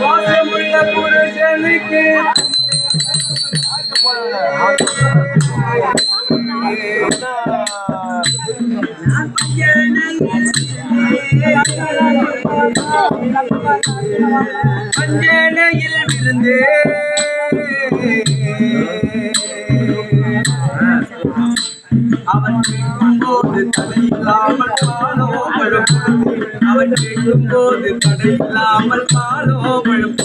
பாசமுள்ள புருஷனுக்கு அஞ்சனையில் விருந்து அவன் அவன் போது தடையில்லாமல் பாலோ பழம்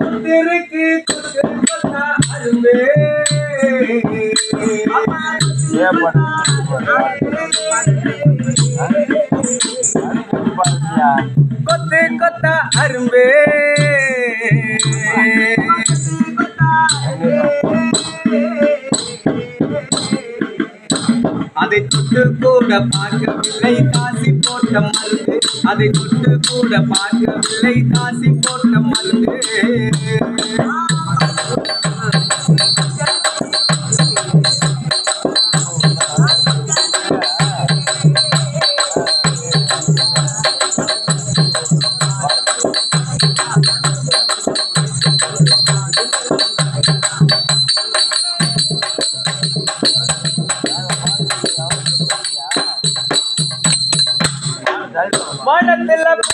தோட்டத்துல பூத்திருக்கு கொத்து கொத்தா அரும்பே கொத்து கொத்தா அரும்பே அதை தொட்டு கூட பார்க்கவில்லை காசி போட்ட மருந்து அதை தொட்டு கூட பார்க்கவில்லை. காசி போட்ட மருந்து.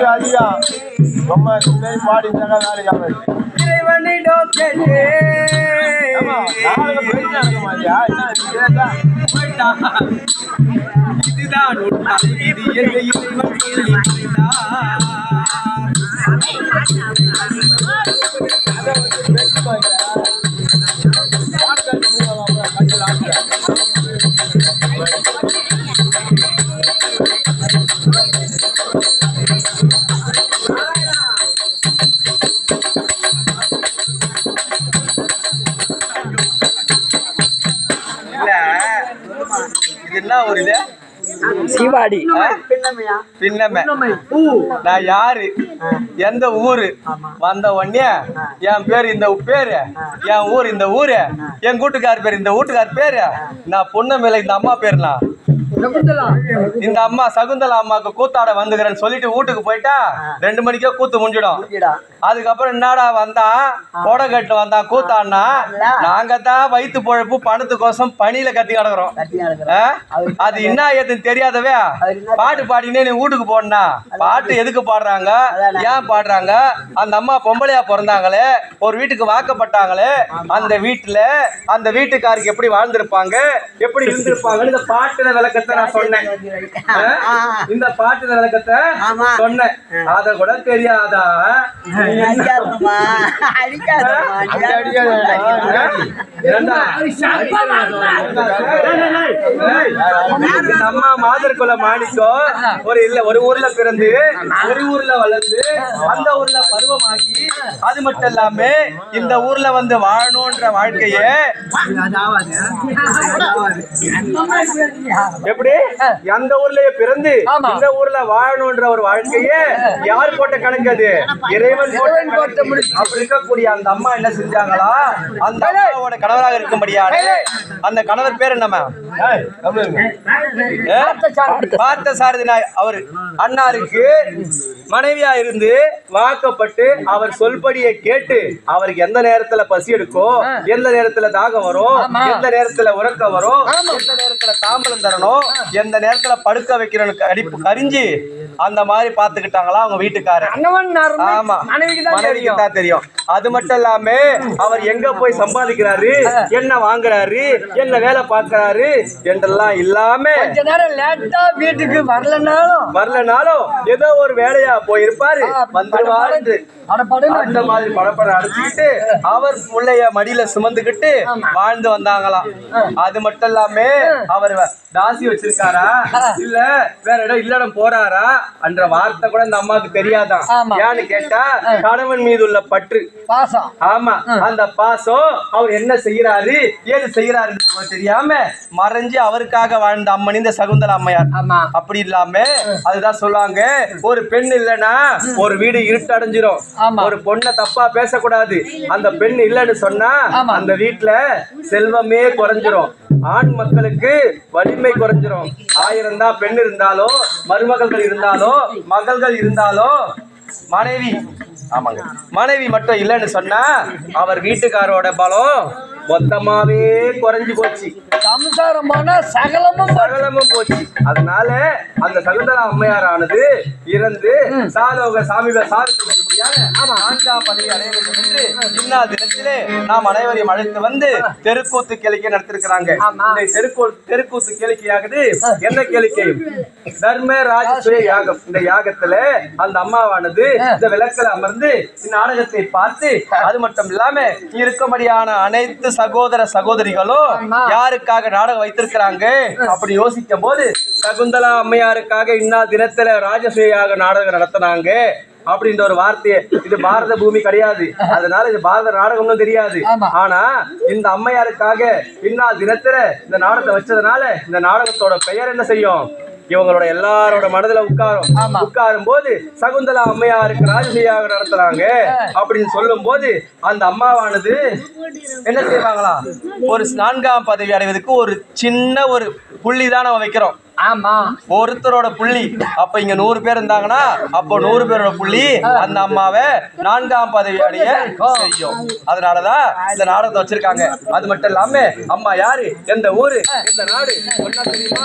பாட்டு அதிகம் ரொம்ப முன்னாடி பாடி இறைவனிடம் மாட்டியா? என்ன இதுதான் இதுதான் உன் தலைவிதி என்று இறைவன் சொல்லி ஒரு இது சிவாடி? பின்னமை நான் யாரு? எந்த ஊரு? வந்த உடனே என் பேர் இந்த பேரு. என் ஊர் இந்த ஊரு. என் கூட்டுக்கார் பேர் இந்த வீட்டுக்கார் பேரு. நான் பொண்ணு மேல இந்த அம்மா பேர்னா இந்த அம்மா சகுந்தலா அம்மாக்கு கூத்தாட வந்துக்கிறேன்னு சொல்லிட்டு வீட்டுக்கு போயிட்டா ரெண்டு மணிக்கே கூத்து முடிஞ்சிடும். அதுக்கப்புறம் என்னடா வந்தான் கொடை கட்டு வந்தான் கூத்தாடினா நாங்க தான் வயிற்று பொழப்பு பணத்துக்கோசம் பனியில கத்தி கிடக்குறோம்? அது என்ன ஏதுன்னு தெரியாதவே? பாட்டு பாடினே நீ வீட்டுக்கு போனா பாட்டு எதுக்கு பாடுறாங்க? ஏன் பாடுறாங்க? அந்த அம்மா பொம்பளையா பிறந்தாங்களே ஒரு வீட்டுக்கு வாக்கப்பட்டாங்களே அந்த வீட்டுல அந்த வீட்டுக்காருக்கு எப்படி வாழ்ந்திருப்பாங்க எப்படி இருந்திருப்பாங்கன்னு இந்த பாட்டுல விளக்கத்தை நான் சொன்னேன்? இந்த பாட்டுல விளக்கத்தை. சொன்னேன். அத கூட தெரியாதா? இந்த அம்மா மாதர்குல மாணிக்கம் ஒரு இல்ல ஒரு ஊர்ல பிறந்து ஒரு ஊர்ல வளர்ந்து அந்த ஊர்ல பருவமாகி அது மட்டும் இல்லாம இந்த ஊர்ல வந்து வாழணும்ன்ற வாழ்க்கைய எப்படி? அந்த ஊர்லயே பிறந்து இந்த ஊர்ல வாழணும்ன்ற ஒரு வாழ்க்கைய யார் போட்ட கணக்கு அது? இறைவன் போட்ட. அப்படி இருக்கக்கூடிய அந்த அம்மா என்ன செஞ்சாங்களா? அந்த அம்மாவோட கணவராக இருக்கும்படியான அந்த கணவர் பேர் இருங்க. பார்த்த சாரதி நாய். அவர் அண்ணாருக்கு மனைவியா இருந்து வாக்கப்பட்டு அவர் சொல்படியை கேட்டு அவருக்கு எந்த நேரத்துல பசி எடுக்கும் எந்த நேரத்துல தாகம் வரும் எந்த நேரத்துல உறக்கம் வரும் எந்த நேரத்துல தாம்பலம் தரணும் எந்த நேரத்துல படுக்க வைக்கிறனுக்கு அடிப்பு கரிஞ்சு அந்த மாதிரி பாத்துக்கிட்டாங்களா அவங்க வீட்டுக்காரர். ஆமா. மனைவிக்கு தான் தெரியும். அது மட்டும் இல்லாம அவர் எங்க போய் சம்பாதிக்கிறாரு என்ன வாங்குறாரு என்ன வேலை பார்க்கறாரு என்றெல்லாம் இல்லாம கொஞ்ச நேரம் லேட்டா வீட்டுக்கு வரலனாலும் வரலனாலும் ஏதோ ஒரு வேலையா போயிருப்பாரு. வந்துருவாரு அந்த மாதிரி படப்பட அடிச்சுக்கிட்டு அவர் முள்ளைய மடியில சுமந்துக்கிட்டு வாழ்ந்து வந்தாங்களாம். அது மட்டும் இல்லாம அவர் தாசி வச்சிருக்காரா? இல்ல வேற இடம் இல்லடம் போறாரா? என்ற வார்த்தை கூட இந்த அம்மாவுக்கு தெரியாதான். ஏன்னு கேட்டா கணவன் மீது உள்ள பற்று. பாசம். ஆமா அந்த பாசம் அவர் என்ன செய்யறாரு ஏது செய்யறாரு தெரியாம மறைஞ்சு அவருக்காக வாழ்ந்த அம்மன் இந்த சகுந்தல அம்மையார். அப்படி இல்லாம அதுதான் சொல்லுவாங்க ஒரு பெண் இல்லைன்னா ஒரு வீடு இருட்டடைஞ்சிரும். ஆமா. ஒரு பொண்ணை தப்பா பேசக்கூடாது. அந்த பெண் இல்லைன்னு சொன்னா. அந்த வீட்டுல செல்வமே குறைஞ்சிரும். ஆண் மக்களுக்கு வலிமை குறைஞ்சிரும். ஆயிரம் தான் பெண் இருந்தாலும் மருமகள்கள் இருந்தாலும் மகள்கள் இருந்தாலும் மனைவி ஆமாங்க. மனைவி மட்டும் இல்லைன்னு சொன்னா அவர் வீட்டுக்காரோட பலம் மொத்தமாவே குறைஞ்சு போச்சு. சம்சாரம் போனா சகலமும். சகலமும் போச்சு. அதனால அந்த சகுந்தலா அம்மையாரானது இறந்து சாலோக சாமிக நாம் அனைவரையும் அழைத்து வந்து தெருக்கூத்து கேளிக்கை நடத்திருக்கிறாங்க. தெருக்கூத்து கேளிக்கையாகுது. என்ன கேளிக்கை? தர்ம ராஜசுய யாகம். இந்த யாகத்துல அந்த அம்மாவானது இந்த விளக்கில் அமர்ந்து இந்த நாடகத்தை பார்த்து அது மட்டும் இல்லாம இருக்கும்படியான அனைத்து சகோதர சகோதரிகளும் யாருக்காக நாடகம் வைத்திருக்கிறாங்க? அப்படி யோசிக்கும் போது சகுந்தலா அம்மையாருக்காக இன்னா தினத்துல ராஜசூயாக நாடகம் நடத்தினாங்க அப்படின்ற ஒரு வார்த்தையை இது பாரத பூமி கிடையாது. அதனால இது பாரத நாடகம்னு தெரியாது. ஆனா இந்த அம்மையாருக்காக இன்னா தினத்துல இந்த நாடகத்தை வச்சதுனால இந்த நாடகத்தோட பெயர் என்ன செய்யும்? இவங்களோட எல்லாரோட மனதுல உட்காரும். உட்காரும் போது சகுந்தலா அம்மையாருக்கு ராஜசீயாக நடத்துறாங்க அப்படின்னு சொல்லும் போது அந்த அம்மாவானது என்ன செய்வாங்களா? ஒரு நான்காம் பதவி அடைவதற்கு ஒரு சின்ன ஒரு புள்ளி தான் நம்ம வைக்கிறோம். ஆமா. ஒருத்தரோட புள்ளி. அப்ப இங்க நூறு பேர் இருந்தாங்கன்னா அப்போ நூறு பேரோட புள்ளி அந்த அம்மாவை நான்காம் பதவி அடைய செய்யும். அதனாலதான் இந்த நாடகத்தை வச்சிருக்காங்க. அது மட்டும் இல்லாம அம்மா யாரு? எந்த ஊரு? எந்த நாடு? ஒன்னா தெரியுமா?